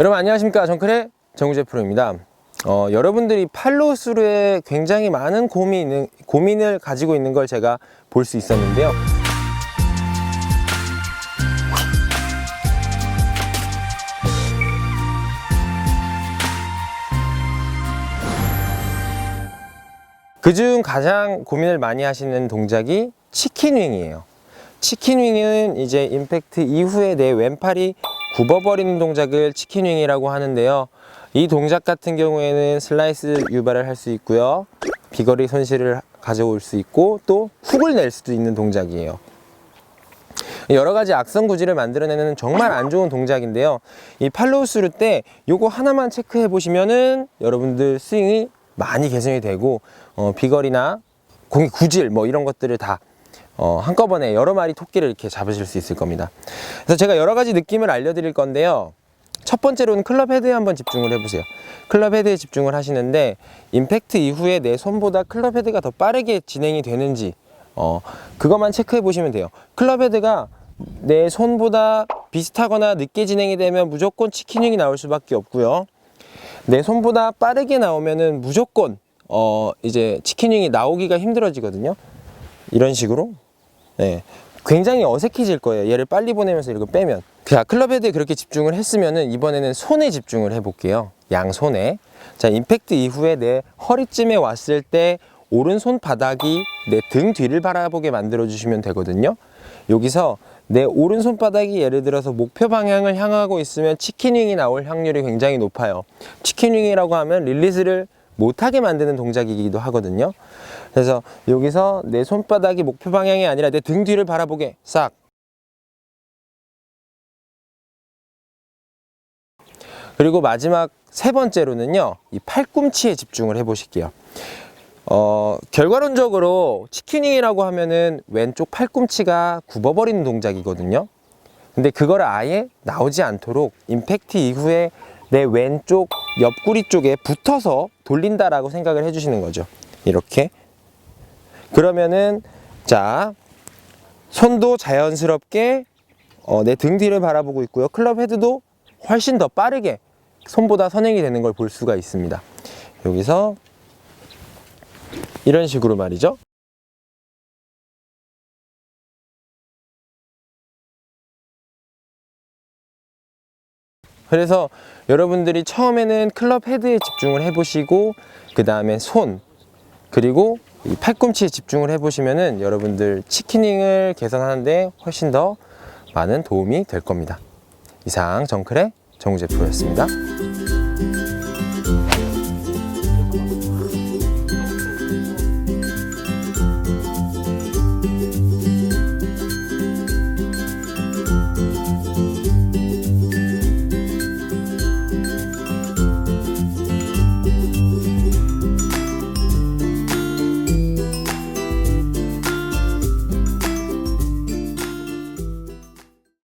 여러분 안녕하십니까 정클의 정우재 프로입니다. 어, 여러분들이 팔로우스루에 굉장히 많은 고민, 고민을 가지고 있는 걸 제가 볼 수 있었는데요. 그중 가장 고민을 많이 하시는 동작이 치킨윙이에요. 치킨윙은 이제 임팩트 이후에 내 왼팔이 굽어버리는 동작을 치킨윙이라고 하는데요. 이 동작 같은 경우에는 슬라이스 유발을 할 수 있고요. 비거리 손실을 가져올 수 있고 또 훅을 낼 수도 있는 동작이에요. 여러 가지 악성 구질을 만들어내는 정말 안 좋은 동작인데요. 이 팔로우 스루 때 요거 하나만 체크해 보시면은 여러분들 스윙이 많이 개선이 되고 어, 비거리나 공의 구질 뭐 이런 것들을 다 어, 한꺼번에 여러 마리 토끼를 이렇게 잡으실 수 있을 겁니다. 그래서 제가 여러 가지 느낌을 알려드릴 건데요. 첫 번째로는 클럽 헤드에 한번 집중을 해보세요. 클럽 헤드에 집중을 하시는데 임팩트 이후에 내 손보다 클럽 헤드가 더 빠르게 진행이 되는지 어, 그것만 체크해 보시면 돼요. 클럽 헤드가 내 손보다 비슷하거나 늦게 진행이 되면 무조건 치킨윙이 나올 수밖에 없고요. 내 손보다 빠르게 나오면은 무조건 어 이제 치킨윙이 나오기가 힘들어지거든요. 이런 식으로 네. 굉장히 어색해질 거예요. 얘를 빨리 보내면서 이렇게 빼면. 자, 클럽 헤드에 그렇게 집중을 했으면은 이번에는 손에 집중을 해볼게요. 양손에. 자, 임팩트 이후에 내 허리쯤에 왔을 때 오른손 바닥이 내 등 뒤를 바라보게 만들어 주시면 되거든요. 여기서 내 오른손 바닥이 예를 들어서 목표 방향을 향하고 있으면 치킨윙이 나올 확률이 굉장히 높아요. 치킨윙이라고 하면 릴리즈를 못하게 만드는 동작이기도 하거든요. 그래서 여기서 내 손바닥이 목표 방향이 아니라 내 등 뒤를 바라보게 싹. 그리고 마지막 세 번째로는요, 이 팔꿈치에 집중을 해보실게요. 어, 결과론적으로 치킨윙이라고 하면은 왼쪽 팔꿈치가 굽어버리는 동작이거든요. 근데 그걸 아예 나오지 않도록 임팩트 이후에 내 왼쪽 옆구리 쪽에 붙어서 돌린다라고 생각을 해주시는 거죠. 이렇게. 그러면은, 자, 손도 자연스럽게 어, 내 등 뒤를 바라보고 있고요. 클럽 헤드도 훨씬 더 빠르게 손보다 선행이 되는 걸 볼 수가 있습니다. 여기서 이런 식으로 말이죠. 그래서 여러분들이 처음에는 클럽 헤드에 집중을 해보시고 그 다음에 손 그리고 이 팔꿈치에 집중을 해보시면은 여러분들 치킨닝을 개선하는데 훨씬 더 많은 도움이 될 겁니다. 이상 정클의 정우제 프로였습니다.